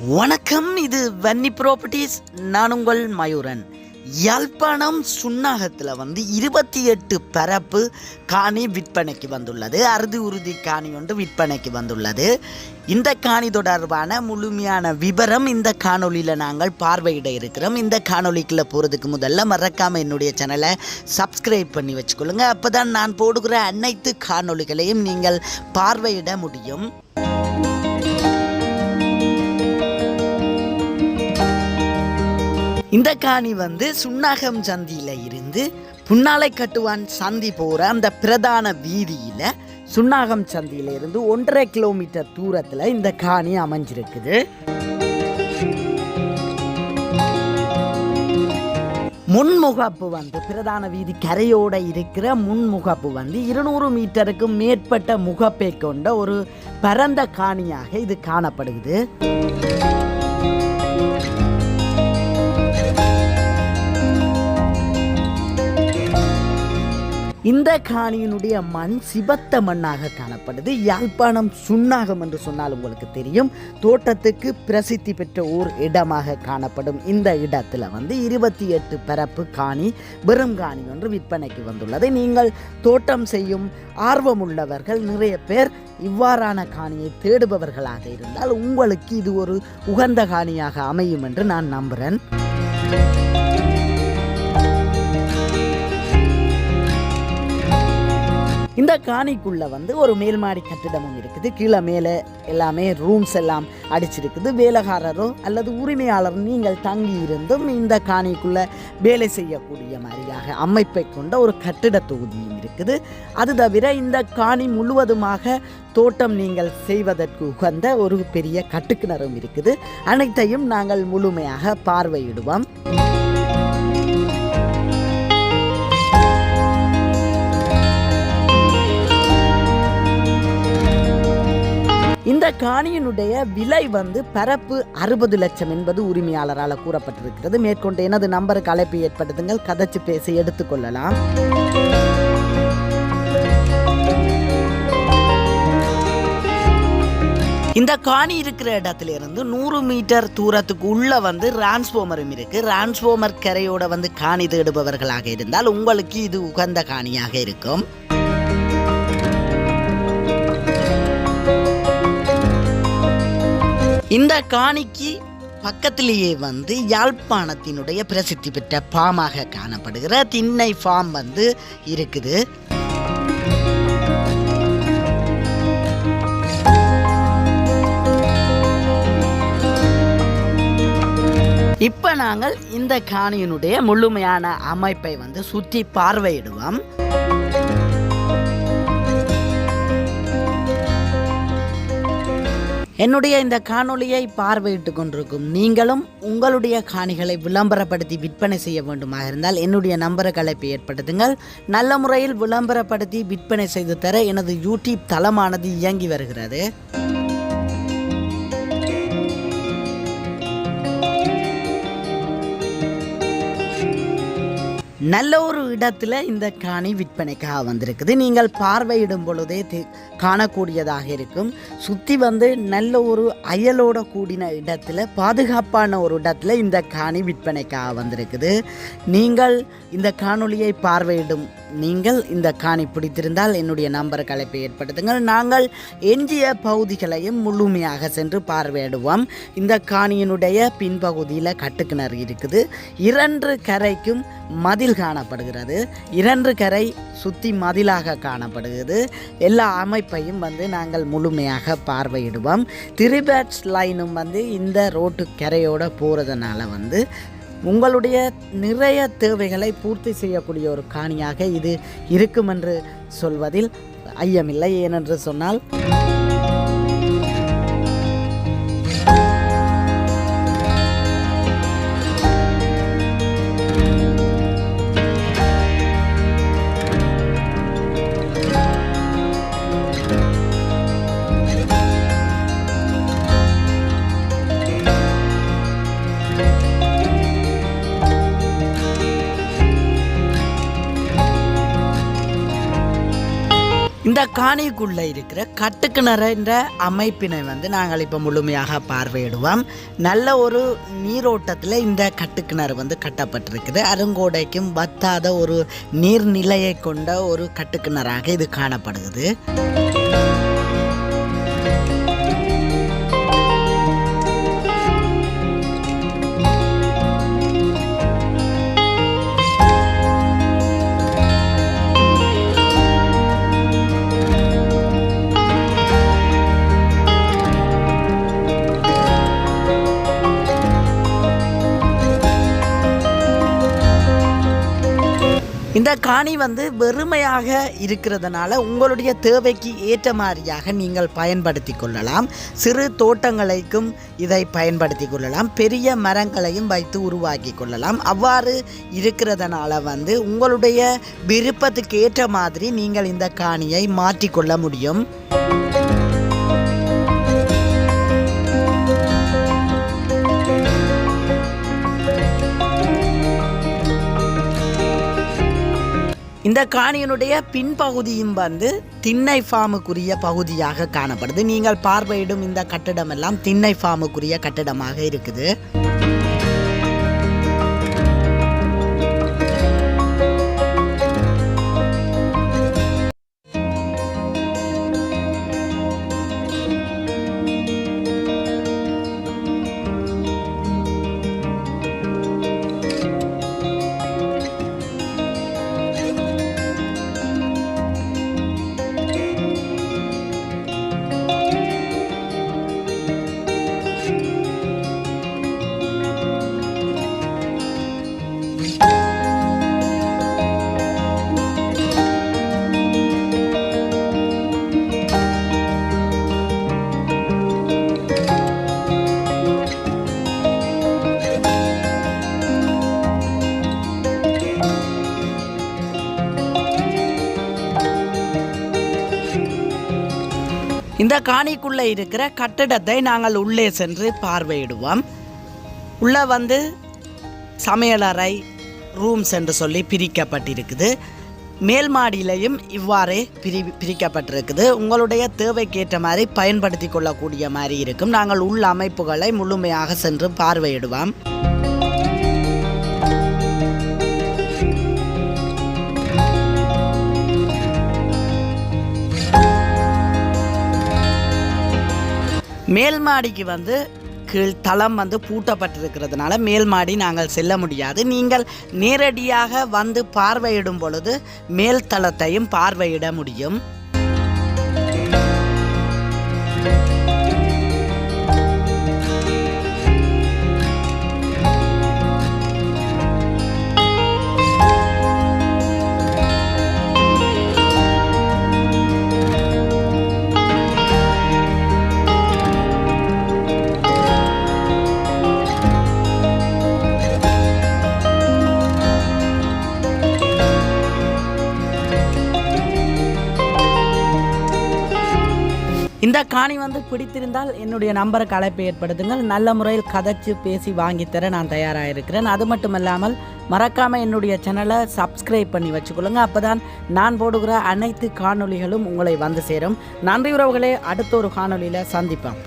வணக்கம் இது வன்னி ப்ராப்பர்ட்டிஸ் நான் உங்கள் மயூரன். யாழ்ப்பாணம் சுன்னாகத்தில் வந்து இருபத்தி எட்டு பரப்பு காணி விற்பனைக்கு வந்துள்ளது. அறுதி உறுதி காணி ஒன்று விற்பனைக்கு வந்துள்ளது. இந்த காணி தொடர்பான முழுமையான விவரம் இந்த காணொளியில் நாங்கள் பார்வையிட இருக்கிறோம். இந்த காணொலிக்குள்ளே போகிறதுக்கு முதல்ல மறக்காமல் என்னுடைய சேனலை சப்ஸ்கிரைப் பண்ணி வச்சுக்கொள்ளுங்க. அப்போ தான் நான் போடுகிற அனைத்து காணொளிகளையும் நீங்கள் பார்வையிட முடியும். இந்த காணி வந்து சுன்னாகம் சந்தியில் இருந்து புன்னாலை கட்டுவான் சந்தி போகிற அந்த பிரதான வீதியில் சுன்னாகம் சந்தியில இருந்து ஒன்றரை கிலோமீட்டர் தூரத்தில் இந்த காணி அமைஞ்சிருக்குது. முன்முகப்பு வந்து பிரதான வீதி கரையோட இருக்கிற முன்முகப்பு வந்து இருநூறு மீட்டருக்கு மேற்பட்ட முகப்பை கொண்ட ஒரு பரந்த காணியாக இது காணப்படுகிறது. இந்த காணியினுடைய மண் சிவத்த மண்ணாக காணப்படுது. யாழ்ப்பாணம் சுண்ணாகம் என்று சொன்னால் உங்களுக்கு தெரியும். தோட்டத்துக்கு பிரசித்தி பெற்ற ஓர் இடமாக காணப்படும். இந்த இடத்துல வந்து இருபத்தி எட்டு பரப்பு காணி வெறும் காணி ஒன்று விற்பனைக்கு வந்துள்ளது. நீங்கள் தோட்டம் செய்யும் ஆர்வமுள்ளவர்கள் நிறைய பேர் இவ்வாறான காணியை தேடுபவர்களாக இருந்தால் உங்களுக்கு இது ஒரு உகந்த காணியாக அமையும் என்று நான் நம்புகிறேன் இந்த காணிக்குள்ளே வந்து ஒரு மேல்மாடி கட்டிடமும் இருக்குது. கீழே மேலே எல்லாமே ரூம்ஸ் எல்லாம் அடிச்சிருக்குது. வேலைக்காரரோ அல்லது உரிமையாளர் நீங்கள் தங்கி இருந்தும் இந்த காணிக்குள்ளே வேலை செய்யக்கூடிய மாதிரியாக அமைப்பை கொண்ட ஒரு கட்டிட தொகுதியும் இருக்குது. அது தவிர இந்த காணி முழுவதுமாக தோட்டம் நீங்கள் செய்வதற்கு உகந்த ஒரு பெரிய கட்டுக்கிணறும் இருக்குது. அனைத்தையும் நாங்கள் முழுமையாக பார்வையிடுவோம். இந்த காணியினுடைய விலை வந்து பரப்பு அறுபது லட்சம் என்பது உரிமையாளரால் கூறப்பட்டிருக்கிறது. மேற்கொண்டு எனது நம்பருக்கு அழைப்பு ஏற்படுத்துங்கள். கதைச்சு பேசி எடுத்துக்கொள்ளலாம் இந்த காணி இருக்கிற இடத்துல இருந்து நூறு மீட்டர் தூரத்துக்கு உள்ள வந்து டிரான்ஸ்ஃபார்மரும் இருக்கு. டிரான்ஸ்ஃபார்மர் கரையோட வந்து காணி தேடுபவர்களாக இருந்தால் உங்களுக்கு இது உகந்த காணியாக இருக்கும். இந்த காணிக்கு பக்கத்திலேயே வந்து யாழ்ப்பாணத்தினுடைய பிரசித்தி பெற்ற ஃபார்மாக காணப்படுகிற திண்ணை ஃபார்ம் வந்து இருக்குது. இப்போ நாங்கள் இந்த காணியினுடைய முழுமையான அமைப்பை வந்து சுற்றி பார்வையிடுவோம். என்னுடைய இந்த காணொளியை பார்வையிட்டு கொண்டிருக்கும் நீங்களும் உங்களுடைய காணிகளை விளம்பரப்படுத்தி விற்பனை செய்ய வேண்டுமாக இருந்தால் என்னுடைய நம்பருக்கு கலைப்பை ஏற்படுத்துங்கள். நல்ல முறையில் விளம்பரப்படுத்தி விற்பனை செய்து தர எனது யூடியூப் தளமானது இயங்கி வருகிறது. நல்ல ஒரு இடத்துல இந்த காணி விற்பனைக்காக வந்திருக்குது. நீங்கள் பார்வையிடும் பொழுதே காணக்கூடியதாக இருக்கும். சுற்றி வந்து நல்ல ஒரு அயலோட கூடின இடத்துல பாதுகாப்பான ஒரு இடத்துல இந்த காணி விற்பனைக்காக வந்திருக்குது. நீங்கள் இந்த காணொளியை பார்வையிடும் நீங்கள் இந்த காணி பிடித்திருந்தால் என்னுடைய நம்பருக்கு அழைப்பை ஏற்படுத்துங்கள். நாங்கள் எஞ்சிய பகுதிகளையும் முழுமையாக சென்று பார்வையிடுவோம். இந்த காணியினுடைய பின்பகுதியில் கட்டுக்கிணறு இருக்குது. இரண்டு கரைக்கும் மதில் காணப்படுகிறது. இரண்டு கரை சுற்றி மதிலாக காணப்படுகிறது. எல்லா அமைப்பையும் வந்து நாங்கள் முழுமையாக பார்வையிடுவோம். திரிபேட்ஸ் லைனும் வந்து இந்த ரோட்டு கரையோடு போகிறதுனால வந்து உங்களுடைய நிறைய தேவைகளை பூர்த்தி செய்யக்கூடிய ஒரு காணியாக இது இருக்கும் என்று சொல்வதில் ஐயமில்லை ஏனென்று சொன்னால் இந்த காணிக்குள்ளே இருக்கிற கட்டுக்கிணறுன்ற அமைப்பினை வந்து நாங்கள் இப்போ முழுமையாக பார்வையிடுவோம். நல்ல ஒரு நீரோட்டத்தில் இந்த கட்டுக்கிணறு வந்து கட்டப்பட்டிருக்குது. அருங்கோடைக்கும் வத்தாத ஒரு நீர்நிலையை கொண்ட ஒரு கட்டுக்கிணறாக இது காணப்படுகிறது. இந்த காணி வந்து வெறுமையாக இருக்கிறதுனால உங்களுடைய தேவைக்கு ஏற்ற மாதிரியாக நீங்கள் பயன்படுத்தி கொள்ளலாம். சிறு தோட்டங்களுக்கும் இதை பயன்படுத்தி கொள்ளலாம். பெரிய மரங்களையும் வைத்து உருவாக்கி கொள்ளலாம். அவ்வாறு இருக்கிறதுனால வந்து உங்களுடைய விருப்பத்துக்கு ஏற்ற மாதிரி நீங்கள் இந்த காணியை மாற்றிக்கொள்ள முடியும். இந்த காணியினுடைய பின்பகுதியும் வந்து திண்ணை ஃபார்முக்குரிய பகுதியாக காணப்படுது. நீங்கள் பார்வையிடும் இந்த கட்டிடம் எல்லாம் திண்ணை ஃபார்முக்குரிய கட்டிடமாக இருக்குது. இந்த காணிக்குள்ளே இருக்கிற கட்டிடத்தை நாங்கள் உள்ளே சென்று பார்வையிடுவோம். உள்ளே வந்து சமையலறை ரூம்ஸ் என்று சொல்லி பிரிக்கப்பட்டிருக்குது. மேல் மாடியிலையும் இவ்வாறே பிரி பிரிக்கப்பட்டிருக்குது. உங்களுடைய தேவைக்கேற்ற மாதிரி பயன்படுத்தி கொள்ளக்கூடிய மாதிரி இருக்கும். நாங்கள் உள் அமைப்புகளை முழுமையாக சென்று பார்வையிடுவோம். மேல் மாடிக்கு வந்து கீழ் தளம் வந்து பூட்டப்பட்டிருக்கிறதுனால மேல் மாடி நாங்கள் செல்ல முடியாது. நீங்கள் நேரடியாக வந்து பார்வையிடும் பொழுது மேல் தளத்தையும் பார்வையிட முடியும். காணி வந்து பிடித்திருந்தால் என்னுடைய நம்பருக்கு அழைப்பு ஏற்படுத்துங்கள். நல்ல முறையில் கதைச்சு பேசி வாங்கித்தர நான் தயாராக இருக்கிறேன் அது மட்டும் இல்லாமல் மறக்காமல் என்னுடைய சேனலை சப்ஸ்கிரைப் பண்ணி வச்சுக்கொள்ளுங்க. அப்பதான் நான் போடுகிற அனைத்து காணொளிகளும் உங்களை வந்து சேரும். நன்றி உறவுகளே அடுத்த ஒரு காணொலியில் சந்திப்பேன்